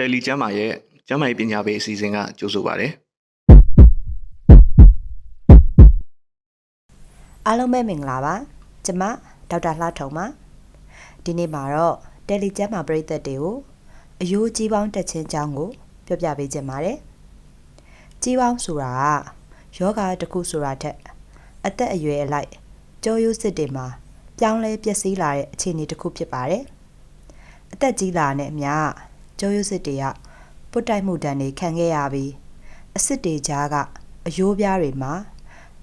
တယ်လီကျမ်းမာရဲ့ကျမ်းမာရေးပညာပေးအစီအစဉ်ကကြိုဆိုပါရစေအားလုံးပဲမင်္ဂလာပါကျမဒေါက်တာလှထုံပါဒီနေ့မှာတော့တယ်လီကျမ်းမာပရိသတ်တွေကိုအယိုးကြီးပေါင်းတက်ချင်းအကြောင်းကိုပြောပြပေးခြင်းပါတယ်ကြီးပေါင်းဆိုတာကယောဂတစ်ခုဆိုတာထက်အသက်အရွယ်အလိုက်ကြောရိုးစစ်တွေမှာပြောင်းလဲပျက်စီးလာတဲ့အခြေအနေတစ်ခုဖြစ်ပါတယ်အသက်ကြီးလာတဲ့အမျှ ကြောရိုးစစ်တွေကပုတ်တိုက်မှုဒဏ်တွေခံခဲ့ရပြီးအစ်စ်တွေကြားကအယိုးပြားတွေမှာ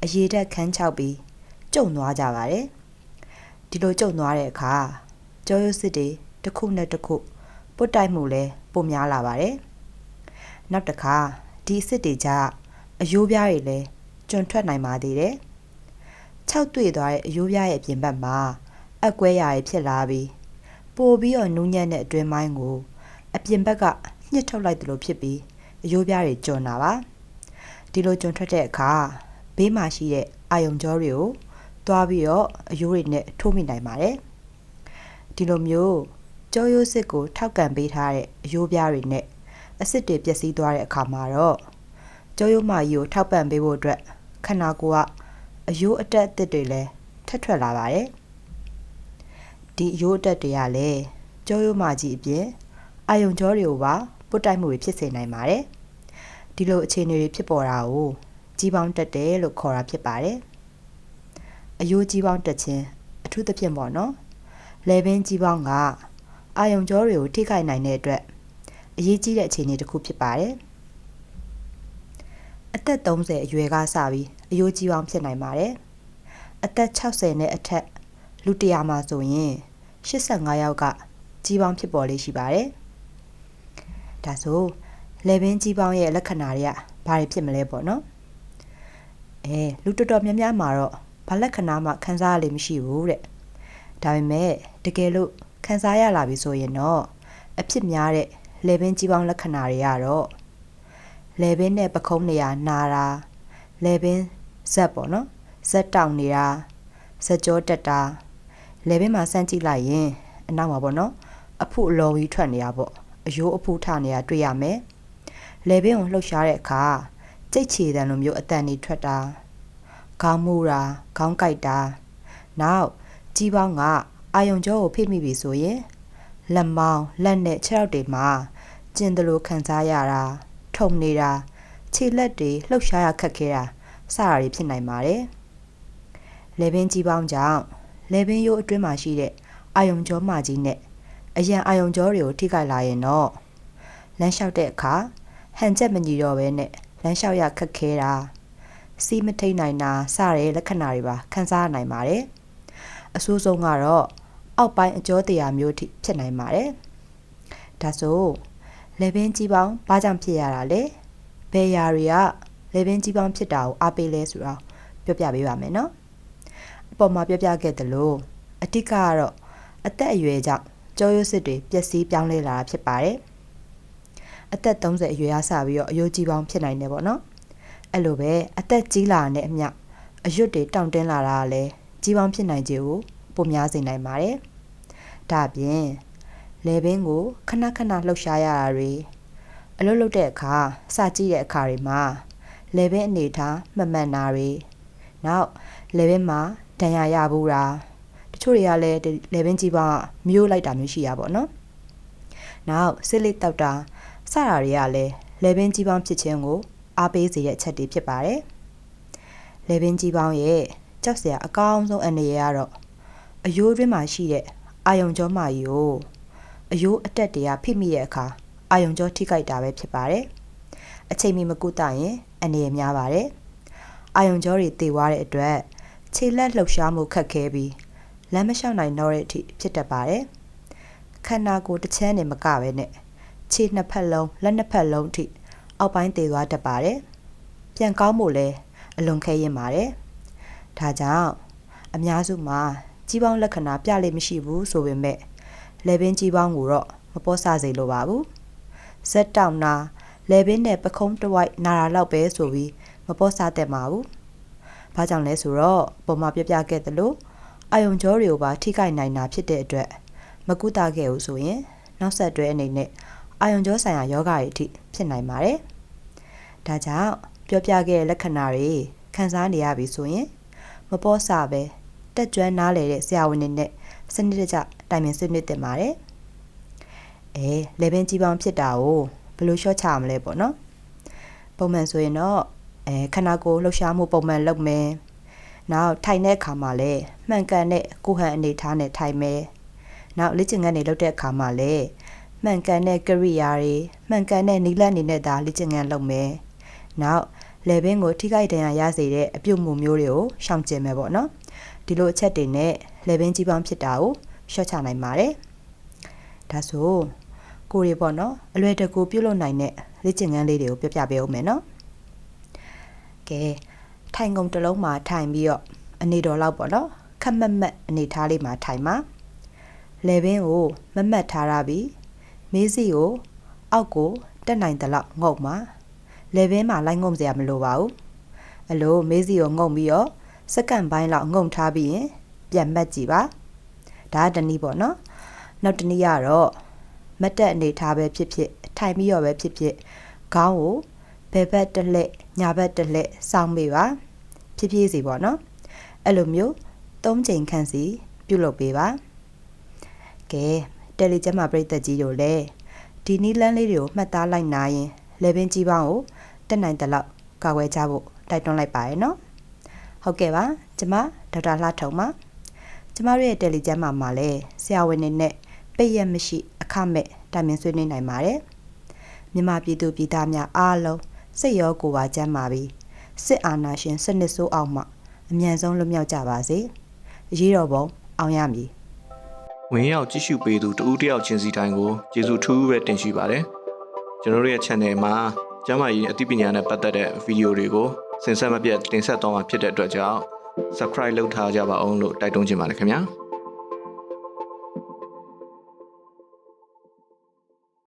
အရေတက်ခန်းချောက်ပြီးကျုံသွားကြပါတယ်ဒီလိုကျုံသွားတဲ့အခါကြောရိုးစစ်တွေတစ်ခုနဲ့တစ်ခုပုတ်တိုက်မှုလဲပုံများလာပါတယ်နောက်တစ်ခါဒီအစစ်တွေကြားအယိုးပြားတွေလဲကျွံထွက်နိုင်ပါသေးတယ်ခြောက်တွေ့သွားတဲ့အယိုးပြားရဲ့အပြင်ဘက်မှာအကွဲရာတွေဖြစ်လာပြီးပိုပြီးတော့နူးညံ့တဲ့အတွင်းပိုင်းကို အပြင်ဘက်ကညှစ်ထုတ်လိုက်သလိုဖြစ်ပြီးအယိုးပြားတွေကျွံတာပါဒီလိုကျွံထွက်တဲ့အခါဘေးမှာရှိတဲ့အာယုံကြောတွေကိုသွားပြီးတော့အယိုးတွေနဲ့ထိုးမိနိုင်ပါတယ်ဒီလိုမျိုးကြောရိုးစစ်ကိုထောက်ကန်ပေးထားတဲ့အယိုးပြားတွေနဲ့အစစ်တွေပျက်စီးသွားတဲ့အခါမှာတော့ကြောရိုးမကြီးကိုထောက်ပံ့ပေးဖို့အတွက်ခန္ဓာကိုယ်ကအယိုးအတက်အသစ်တွေလည်းထက်ထွက်လာပါတယ်ဒီအယိုးအတက်တွေကလည်းကြောရိုးမကြီးအပြင် အာယုံကြောတွေကိုပါပုတ်တိုက်မှုတွေဖြစ်စေနိုင်ပါတယ်ဒီလိုအခြေအနေတွေဖြစ်ပေါ်တာကိုကြီးပေါင်းတက်တယ်လို့ခေါ်တာဖြစ်ပါတယ်အယိုးကြီးပေါင်းတက်ခြင်းအထူးသဖြင့်ပေါ့နော်လေပင်ကြီးပေါင်းကအာယုံကြောတွေကိုထိခိုက်နိုင်တဲ့အတွက်အရေးကြီးတဲ့အခြေအနေတစ်ခုဖြစ်ပါတယ်အသက်30အရွယ်ကစပြီးအယိုးကြီးပေါင်းဖြစ်နိုင်ပါတယ်အသက်60နဲ့အထက်လူတရာမှာဆိုရင်85ယောက်ကကြီးပေါင်းဖြစ်ပေါ်လေးရှိပါတယ် ဒါဆိုလေပင်ကြီးပေါင်းရဲ့လက္ခဏာတွေကဘာတွေဖြစ်မလဲပေါ့နော်အဲလူတော်တော်များများမှာတော့ဘာလက္ခဏာမှခံစားရလိမ့်မရှိဘူးတဲ့ဒါပေမဲ့တကယ်လို့ခံစားရလာပြီဆိုရင်တော့အဖြစ်များတဲ့လေပင်ကြီးပေါင်းလက္ခဏာတွေကတော့လေပင်နဲ့ပခုံးနေရနာတာလေပင်ဇက်ပေါ့နော်ဇက်တောင်နေတာဇက်ကြောတက်တာလေပင်မှာစမ်းကြည့်လိုက်ရင်အနောက်မှာပေါ့နော်အဖုအလော်ကြီးထွက်နေတာပေါ့ အယိုးအဖုထနေတာတွေ့ရမယ်လေပင်ကိုလှုပ်ရှားတဲ့အခါကြိတ်ချေတန်လိုမျိုးအတန်တွေထွက်တာခေါင်းမူတာခေါင်းကိုက်တာနောက်ကြီးပေါင်းကအာယုံကြောကိုဖိမိပြီဆိုရင်လက်မောင်းလက်နဲ့ခြေထောက်တွေမှာကျင်တယ်လို့ခံစားရတာထုံနေတာခြေလက်တွေလှုပ်ရှားရခက်ခဲတာစတာတွေဖြစ်နိုင်ပါတယ်လေပင်ကြီးပေါင်းကြောင့်လေပင်ရိုးအတွင်းမှာရှိတဲ့အာယုံကြောမကြီးနဲ့ အရန်အာယုံကြောတွေကိုထိခိုက်လာရင်တော့လမ်းလျှောက်တဲ့အခါဟန်ချက်မညီတော့ဘဲနဲ့လမ်းလျှောက်ရခက်ခဲတာစီးမထိန်နိုင်တာစတဲ့လက္ခဏာတွေပါခံစားနိုင်ပါတယ်အဆိုးဆုံးကတော့အောက်ပိုင်းအကျောတရားမျိုးထိဖြစ်နိုင်ပါတယ်ဒါဆိုလေပင်ကြီးပေါင်းဘာကြောင့်ဖြစ်ရတာလဲဘယ်ຢာတွေကလေပင်ကြီးပေါင်းဖြစ်တာကိုအားပေးလဲဆိုတော့ပြောပြပေးပါမယ်နော်အပေါ်မှာပြောပြခဲ့သလိုအတိတ်ကတော့အသက်အရွယ်ကြောင့် ကြောရိုးစစ်တွေပျက်စီးပြောင်းလဲလာတာဖြစ်ပါတယ်အသက်30အရွယ်ကစပြီးတော့အယိုးကြီးပေါင်းဖြစ်နိုင်တယ်ပေါ့နော်အဲ့လိုပဲအသက်ကြီးလာတဲ့အမျှအရွတ်တွေတောင့်တင်းလာတာကလည်းကြီးပေါင်းဖြစ်နိုင်ခြင်းကိုပိုများစေနိုင်ပါတယ်။ဒါအပြင်လေဘင်းကိုခဏခဏလှုပ်ရှားရတာတွေအလုပ်လုပ်တဲ့အခါစကြည့်တဲ့အခါတွေမှာလေဘင်းအနေထားမမှန်တာတွေနောက်လေဘင်းမှာဒဏ်ရာရဘူးတာတ ချို့တွေကလည်းလေဘင်းကြီးပေါင်းမျိုးလိုက်တာမျိုးရှိရပါတော့။နောက်စစ်လက်တောက်တာစတာတွေကလည်းလေဘင်းကြီးပေါင်းဖြစ်ခြင်းကိုအားပေးစေတဲ့အချက်တွေဖြစ်ပါတယ်။လေပင်ကြီးပေါင်းရဲ့ကြောက်စရာအကောင်းဆုံးအနေရကတော့အယိုးတွင်းမှာရှိတဲ့အာယုံကြောမကြီးကိုအယိုးအတက်တွေကဖိမိတဲ့အခါအာယုံကြောထိခိုက်တာပဲဖြစ်ပါတယ်။အချိန်မီမကုသရင်အနေရများပါတယ်။အာယုံကြောတွေတည်သွားတဲ့အတွက်ခြေလက်လှုပ်ရှားမှုခက်ခဲပြီး လမ်းမလျှောက်နိုင်တော့တဲ့အထိဖြစ်တတ်ပါတယ်။ခန္ဓာကိုယ်တစ်ချမ်းနဲ့မကပဲနဲ့ခြေနှစ်ဖက်လုံးလက်နှစ်ဖက်လုံးအထိအောက်ပိုင်းတည်သွားတတ်ပါတယ်။ပြန်ကောင်းဖို့လဲအလွန်ခဲရင်ပါတယ်။ဒါကြောင့်အများစုမှာကြီးပေါင်းလက္ခဏာပြလိမ့်မရှိဘူးဆိုပေမဲ့လေပင်ကြီးပေါင်းကိုတော့မပေါ်ဆစေလိုပါဘူး။ဇက်တောင်နာလေပင်နဲ့ပခုံးတဝိုက်နာတာလောက်ပဲဆိုပြီးမပေါ်ဆတတ်ပါဘူး။ဘာကြောင့်လဲဆိုတော့ပုံမှပြပြခဲ့သလို အာယုံကြောတွေကိုပါထိခိုက်နိုင်တာဖြစ်တဲ့အတွက်မကုသခဲ့ဘူးဆိုရင်နောက်ဆက်တွဲအနေနဲ့အာယုံကြောဆိုင်ရာယောဂတွေအထိဖြစ်နိုင်ပါတယ်။ဒါကြောင့်ပြောပြခဲ့တဲ့လက္ခဏာတွေခံစားနေရပြီဆိုရင်မပေါ်စာပဲတက်ကြွနားလေတဲ့ဆရာဝန်တွေနဲ့စနစ်တကျတိုင်ပင်ဆွေးနွေးတင်ပါတယ်။အဲလေပင်ကြီးပေါင်းဖြစ်တာကိုဘယ်လိုလျှော့ချရမလဲပေါ့နော်။ပုံမှန်ဆိုရင်တော့အဲခန္ဓာကိုယ်လှုပ်ရှားမှုပုံမှန်လုပ်မယ်။ နောက်ထိုင်တဲ့အခါမှာလည်းမှန်ကန်တဲ့ကိုယ်ဟန်အနေထားနဲ့ထိုင်မယ်။နောက်လက်ကျင်ငန်းတွေလုပ်တဲ့အခါမှာလည်းမှန်ကန်တဲ့ကရိယာတွေမှန်ကန်တဲ့နီလန်းနေနဲ့ဒါလက်ကျင်ငန်းလုပ်မယ်။နောက်လေဘင်းကိုထိခိုက်ဒဏ်ရာရစေတဲ့အပြုတ်မှုမျိုးတွေကိုရှောင်ကျဉ်မယ်ပေါ့နော်ဒီလိုအချက်တွေနဲ့လေဘင်းကြီးပေါင်းဖြစ်တာကိုရှော့ချနိုင်ပါတယ်ဒါဆိုကိုရီပေါ့နော်အလွယ်တကူပြုတ်လို့နိုင်တဲ့လေ့ကျင့်ခန်းလေးတွေကိုပြပြပေးအောင်မယ်နော်ကဲ ထိုင်ကုန်တစ်လုံးမှာထိုင်ပြီးတော့အနေတော်လောက်ပေါ့နော်ခက်မက်မက်အနေထားလေးမှာထိုင်ပါလေဘင်းကိုမမတ်ထားရပြီးမေးစီကိုအောက်ကိုတက်နိုင်တဲ့လောက်ငုံပါလေဘင်းမှာလိုက်ငုံစရာမလိုပါဘူးအလိုမေးစီကိုငုံပြီးတော့စက္ကန့်ပိုင်းလောက်ငုံထားပြီးရင်ပြန်မတ်ကြည့်ပါဒါကတနည်းပေါ့နော်နောက်တနည်းကတော့မတ်တက်အနေထားပဲဖြစ်ဖြစ်ထိုင်ပြီးတော့ပဲဖြစ်ဖြစ်ခေါင်းကိုဘယ်ဘက်တစ်လက် ညာဘက်တစ်လက်စောင်းပေးပါဖြစ်ဖြစ်စီပေါ့နော်အဲ့လိုမျိုး၃ချိန်ခန့်စီပြုလုပ်ပေးပါကဲတယ်လီကျမ်းမှာပြည့်သက်ကြီးတို့လည်းဒီနီးလန်းလေးတွေကိုမှတ်သားလိုက်နိုင်ရင်လေပင်ကြီးပေါင်းကိုတက်နိုင်တဲ့လောက်ကာကွယ်ကြဖို့တိုက်တွန်းလိုက်ပါရနော်ဟုတ်ကဲ့ပါကျမဒေါက်တာလှထုံပါကျမတို့ရဲ့တယ်လီကျမ်းမှာမှာလဲဆရာဝန်တွေနဲ့ပိတ်ရက်မရှိအခမဲ့တိုင်ပင်ဆွေးနွေးနိုင်ပါတယ်မြန်မာပြည်သူပြည်သားများအားလုံး စိတ်ရောကိုယ်ပါကျန်းမာပြီးစစ်အာဏာရှင်စနစ်ဆိုးအောင်မှအမြန်ဆုံးလွတ်မြောက်ကြပါစေအရေးတော်ပုံအောင်ရမည်ဝင်ရောက်ကြည့်ရှုပေးသူတဦးတစ်ယောက်ချင်းစီတိုင်းကိုကျေးဇူးထူးပဲတင်ရှိပါတယ်ကျွန်တော်တို့ရဲ့ channel မှာကျမ်းမာရေးအသိပညာနဲ့ပတ်သက်တဲ့ဗီဒီယိုတွေကိုစင်ဆက်မပြတ်တင်ဆက်သွားမှာဖြစ်တဲ့အတွက်ကြောင့် subscribe လုပ်ထားကြပါအောင်လို့တိုက်တွန်းချင်ပါတယ်ခင်ဗျာ